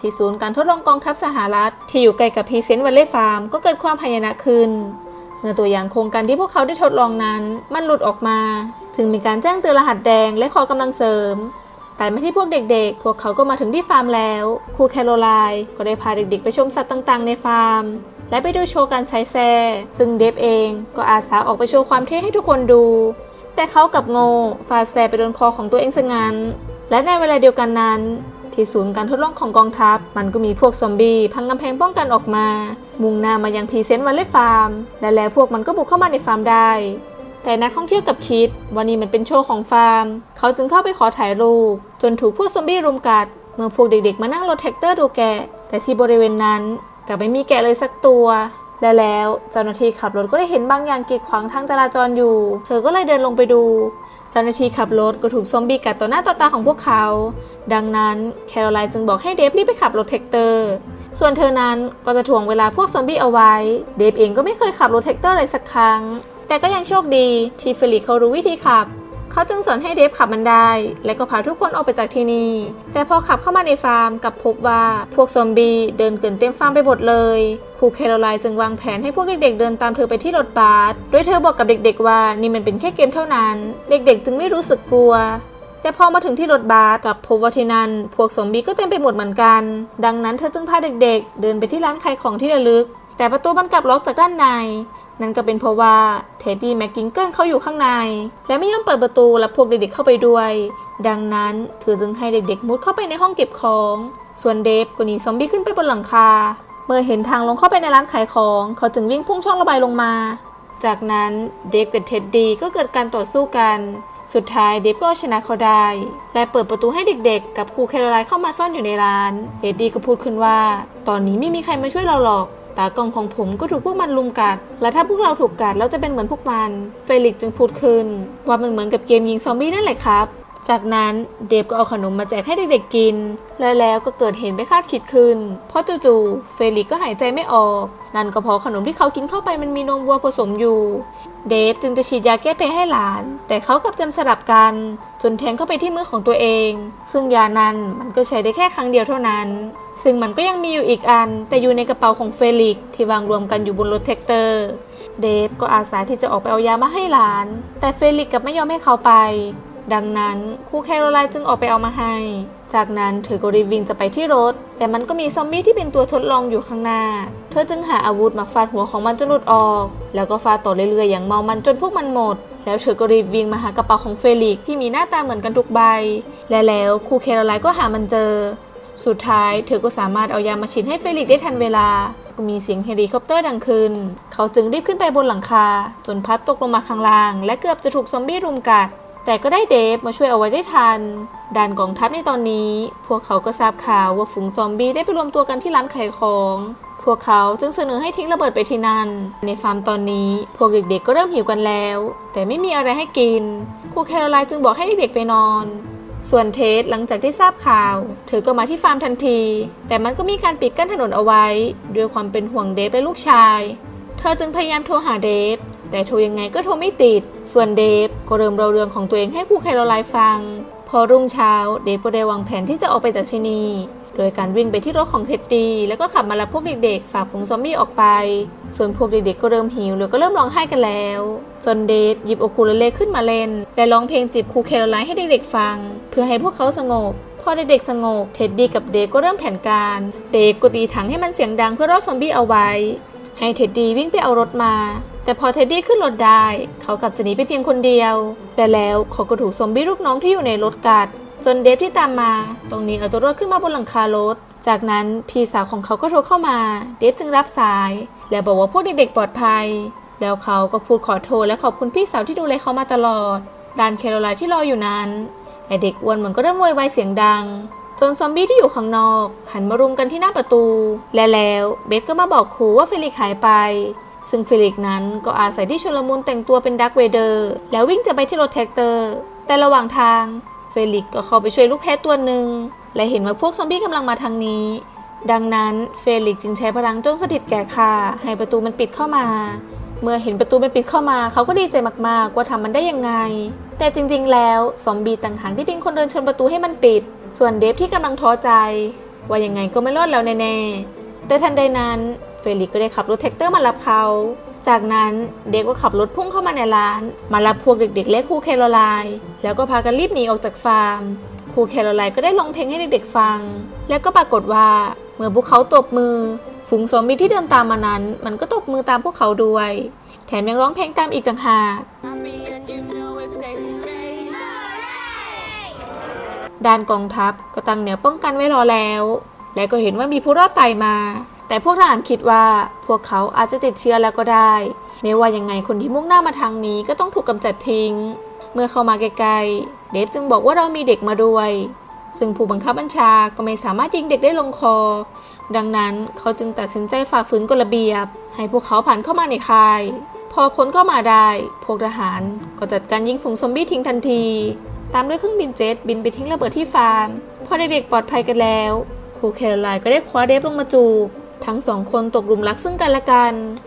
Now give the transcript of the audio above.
ที่ศูนย์การทดลองกองทัพสหรัฐ ที่อยู่ใกล้กับพีเซนต์วัลเล่ฟาร์มก็เกิดความพยานะขึ้น เมื่อตัวอย่างโครงการที่พวกเขาได้ทดลองนั้น มันหลุดออกมาจึงมีการแจ้งเตือนรหัสแดงและขอกำลังเสริม แต่ไม่ที่พวกเด็กๆ พวกเขาก็มาถึงที่ฟาร์มแล้วครูแคโรไลน์ก็ได้พาเด็กๆ ไปชมสัตว์ต่างๆ ในฟาร์ม และไปดูโชว์การใช้แซ่ซึ่งเดฟเองก็อาสาออกไปโชว์ความเท่ให้ทุกคนดู แต่เขากับโง่ฟาแซ่ไปโดนคอของตัวเองซะงั้นและในเวลาเดียวกันนั้น ที่ศูนย์การทดลองของกองทัพ มันก็มีพวกซอมบี้พังกำแพงป้องกันออกมา มุ่งหน้ามายังพรีเซนต์วันเล่ฟาร์ม และแล้วพวกมันก็บุกเข้ามาในฟาร์มได้ แต่นักท่องเที่ยวกับคิดว่านี่มันเป็นโชว์ของฟาร์ม เขาจึงเข้าไปขอถ่ายรูป จนถูกพวกซอมบี้รุมกัด เมื่อพวกเด็กๆมานั่งรถแท็กเตอร์ดูแกะ แต่ที่บริเวณนั้นกลับไม่มีแกะเลยสักตัว และแล้วเจ้าหน้าที่ขับรถก็ได้เห็นบางอย่างกีดขวางทางจราจรอยู่ เธอก็เลยเดินลงไปดู เจ้าหน้าที่ขับรถก็ถูกซอมบี้กัดต่อหน้าต่อตาของพวกเขา ดังนั้นแคโรไลน์จึงบอกให้เดฟรีบไปขับรถแท็กเตอร์ ส่วนเธอนั้นก็จะถ่วงเวลาพวกซอมบี้เอาไว้ เดฟเองก็ไม่เคยขับรถแท็กเตอร์เลยสักครั้ง แต่ก็ยังโชคดีที่เฟลิกเขารู้วิธีขับ เขาจึงสอนให้เดฟขับมันได้ และก็พาทุกคนออกไปจากที่นี่ แต่พอขับเข้ามาในฟาร์มกลับพบว่าพวกซอมบี้เดินเกินเต็มฟาร์มไปหมดเลย ครูแคโรไลน์จึงวางแผนให้พวกเด็กๆเดินตามเธอไปที่รถบัสโดยเธอบอกกับเด็ก ๆ ว่านี่มันเป็นแค่เกมเท่านั้น เด็ก ๆ จึงไม่รู้สึกกลัว แต่พอมาถึงที่รถบัสกับพบว่าที่นั่นพวกซอมบี้ก็เต็มไปหมดเหมือนกัน ดังนั้นเธอจึงพาเด็กๆ เดินไปที่ร้านขายของที่ระลึก แต่ประตูมันกลับล็อกจากด้านใน นั่นก็เป็นเพราะว่าเท็ดดี้แม็กกิงเกิลเขาอยู่ข้างใน และไม่ยอมเปิดประตูรับพวกเด็กๆเข้าไปด้วย ดังนั้นเธอจึงให้เด็กๆมุดเข้าไปในห้องเก็บของ ส่วนเดฟก็หนีซอมบี้ขึ้นไปบนหลังคา เมื่อเห็นทางลงเข้าไปในร้านขายของเขาจึงวิ่งพุ่งช่องระบายลงมา จากนั้นเดฟกับเท็ดดี้ก็เกิดการต่อสู้กัน สุดท้ายเดฟก็เอาชนะเขาได้ และเปิดประตูให้เด็กๆ กับครูแคโรไลน์เข้ามาซ่อนอยู่ในร้านเอ็ดดี้ก็พูดขึ้นว่า ตอนนี้ไม่มีใครมาช่วยเราหรอกตากล่องของผมก็ถูกพวกมันลุมกัด และถ้าพวกเราถูกกัดเราจะเป็นเหมือนพวกมัน เฟลิกซ์จึงพูดขึ้น ว่ามันเหมือนกับเกมยิงซอมบี้นั่นแหละครับ จากนั้นเดฟก็เอาขนมมาแจกให้เด็กๆกิน และแล้วก็เกิดเหตุไม่คาดคิดขึ้น เพราะจู่ๆเฟลิกก็หายใจไม่ออก นั่นก็เพราะขนมที่เขากินเข้าไปมันมีนมวัวผสมอยู่ เดฟจึงจะฉีดยาแก้แพ้ให้หลาน แต่เขากลับจำสลับกัน จนแทงเข้าไปที่มือของตัวเอง ซึ่งยานั้นมันก็ใช้ได้แค่ครั้งเดียวเท่านั้น ซึ่งมันก็ยังมีอยู่อีกอัน แต่อยู่ในกระเป๋าของเฟลิกที่วางรวมกันอยู่บนรถแท็กเตอร์เดฟก็อาสาที่จะออกไปเอายามาให้หลาน แต่เฟลิกกับไม่ยอมให้เขาไป ดังนั้นครูแคโรไลน์จึงออกไปเอามาให้ จากนั้นเธอก็รีบวิ่งจะไปที่รถ แต่มันก็มีซอมบี้ที่เป็นตัวทดลองอยู่ข้างหน้า เธอจึงหาอาวุธมาฟาดหัวของมันจนหลุดออก แล้วก็ฟาดต่อเรื่อยๆอย่างเมามันจนพวกมันหมด แล้วเธอก็รีบวิ่งมาหากระเป๋าของเฟลิกที่มีหน้าตาเหมือนกันทุกใบ และแล้วครูแคโรไลน์ก็หามันเจอ สุดท้ายเธอก็สามารถเอายามาฉีดให้เฟลิกได้ทันเวลาก็มีเสียงเฮลิคอปเตอร์ดังขึ้น เขาจึงรีบขึ้นไปบนหลังคา จนพัดตกลงมาข้างล่าง และเกือบจะถูกซอมบี้รุมกัด แต่ก็ได้เดฟมาช่วยเอาไว้ได้ทัน ด่านกองทัพในตอนนี้ พวกเขาก็ทราบข่าวว่าฝูงซอมบี้ได้ไปรวมตัวกันที่ร้านขายของ พวกเขาจึงเสนอให้ทิ้งระเบิดไปที่นั่น ในฟาร์มตอนนี้ พวกเด็กๆก็เริ่มหิวกันแล้ว แต่ไม่มีอะไรให้กิน ครูแคโรไลน์จึงบอกให้เด็กๆไปนอน ส่วนเทสหลังจากที่ทราบข่าว เธอก็มาที่ฟาร์มทันที แต่มันก็มีการปิดกั้นถนนเอาไว้ ด้วยความเป็นห่วงเดฟและลูกชาย เธอจึงพยายามโทรหาเดฟ แต่โทรยังไงก็โทรไม่ติด ส่วนเดฟก็เริ่มเล่าเรื่องของตัวเองให้ครูแคโรไลน์ฟัง พอรุ่งเช้าเดฟก็ได้วางแผนที่จะออกไปจากที่นี่โดยการวิ่งไปที่รถของเท็ดดี้แล้วก็ขับมารับพวกเด็กๆฝ่าฝูงซอมบี้ออกไป ส่วนพวกเด็กๆ ก็เริ่มหิวแล้วก็เริ่มร้องไห้กันแล้ว จนเดฟหยิบโอคูเลเล่ขึ้นมาเล่น และร้องเพลงจีบครูแคโรไลน์ให้เด็กๆฟัง เพื่อให้พวกเขาสงบ พอเด็กๆสงบ เท็ดดี้กับเดฟก็เริ่มแผนการ เดฟก็ตีถังให้มันเสียงดังเพื่อล่อซอมบี้เอาไว้ ให้เท็ดดี้วิ่งไปเอารถมา แต่พอเท็ดดี้ขึ้นรถได้ เขากลับจะหนีไปเพียงคนเดียว แต่แล้วเขาก็ถูกซอมบี้ลูกน้องที่อยู่ในรถกัด จนเดฟที่ตามมา ตรงนี้เอาตัวรถขึ้นมาบนหลังคารถ จากนั้นพี่สาวของเขาก็โทรเข้ามา เดฟจึงรับสาย และบอกว่าพวกเด็กๆปลอดภัย แล้วเขาก็พูดขอโทษและขอบคุณพี่สาวที่ดูแลเขามาตลอดด้านแคโรไลน์ที่รออยู่นั้นไอเด็กอ้วนเหมันก็เริ่มโวยวายเสียงดัง จนซอมบี้ที่อยู่ข้างนอก หันมารุมกันที่หน้าประตู และแล้วเบคก็มาบอกครูว่าเฟลิกหายไป ซึ่งเฟลิกนั้นก็อาศัยที่ชลมุนแต่งตัวเป็นดักเวเดอร์ แล้ววิ่งจะไปที่รถแท็กเตอร์ แต่ระหว่างทางเฟลิกก็เข้าไปช่วยลูกแพะตัวหนึ่ง และเห็นว่าพวกซอมบี้กำลังมาทางนี้ ดังนั้นเฟลิกจึงใช้พลังจงสถิตแก่ข้าให้ประตูมันปิดเข้ามา เมื่อเห็นประตูมันปิดเข้ามา เขาก็ดีใจมากๆว่าทำมันได้ยังไง แต่จริงๆ แล้วซอมบี้ต่างหากที่เป็นคนเดินชนประตูให้มันปิด ส่วนเดฟที่กำลังท้อใจ ว่ายังไงก็ไม่รอดแล้วแน่ๆแต่ทันใดนั้นเฟ ลิกก็ได้ขับรถแท็กเตอร์มารับเขา จากนั้นเด็กก็ขับรถพุ่งเข้ามาในร้าน มารับพวกเด็กๆ และครูแคโรไลน์แล้วก็พากันรีบหนีออกจากฟาร์มครูแคโรไลน์ก็ได้ร้องเพลงให้เด็กๆฟัง แล้วก็ปรากฏว่าเมื่อพวกเขาตบมือ ฝูงซอมบี้ที่เดินตามมานั้น มันก็ตบมือตามพวกเขาด้วย แถมยังร้องเพลงตามอีกต่างหากด้านกองทัพก็ตั้งแนวป้องกันไว้รอแล้ว และก็เห็นว่ามีผู้รอดตายมา แต่พวกทหารคิดว่าพวกเขาอาจจะติดเชื้อแล้วก็ได้ ไม่ว่ายังไงคนที่มุ่งหน้ามาทางนี้ก็ต้องถูกกำจัดทิ้ง เมื่อเข้ามาใกล้ๆ เดฟจึงบอกว่าเรามีเด็กมาด้วย ซึ่งผู้บังคับบัญชาก็ไม่สามารถยิงเด็กได้ลงคอ ดังนั้นเขาจึงตัดสินใจฝ่าฝืนกฎระเบียบ ให้พวกเขาผ่านเข้ามาในค่าย พอพ้นเข้ามาได้ พวกทหารก็จัดการยิงฝูงซอมบี้ทิ้งทันที ตามด้วยเครื่องบินเจ็ตบินไปทิ้งระเบิดที่ฟาร์ม พอเด็กๆปลอดภัยกันแล้วครูแคโรไลน์ก็ได้คว้าเดฟลงมาจูบ ทั้งสองคนตกหลุมรักซึ่งกันและกัน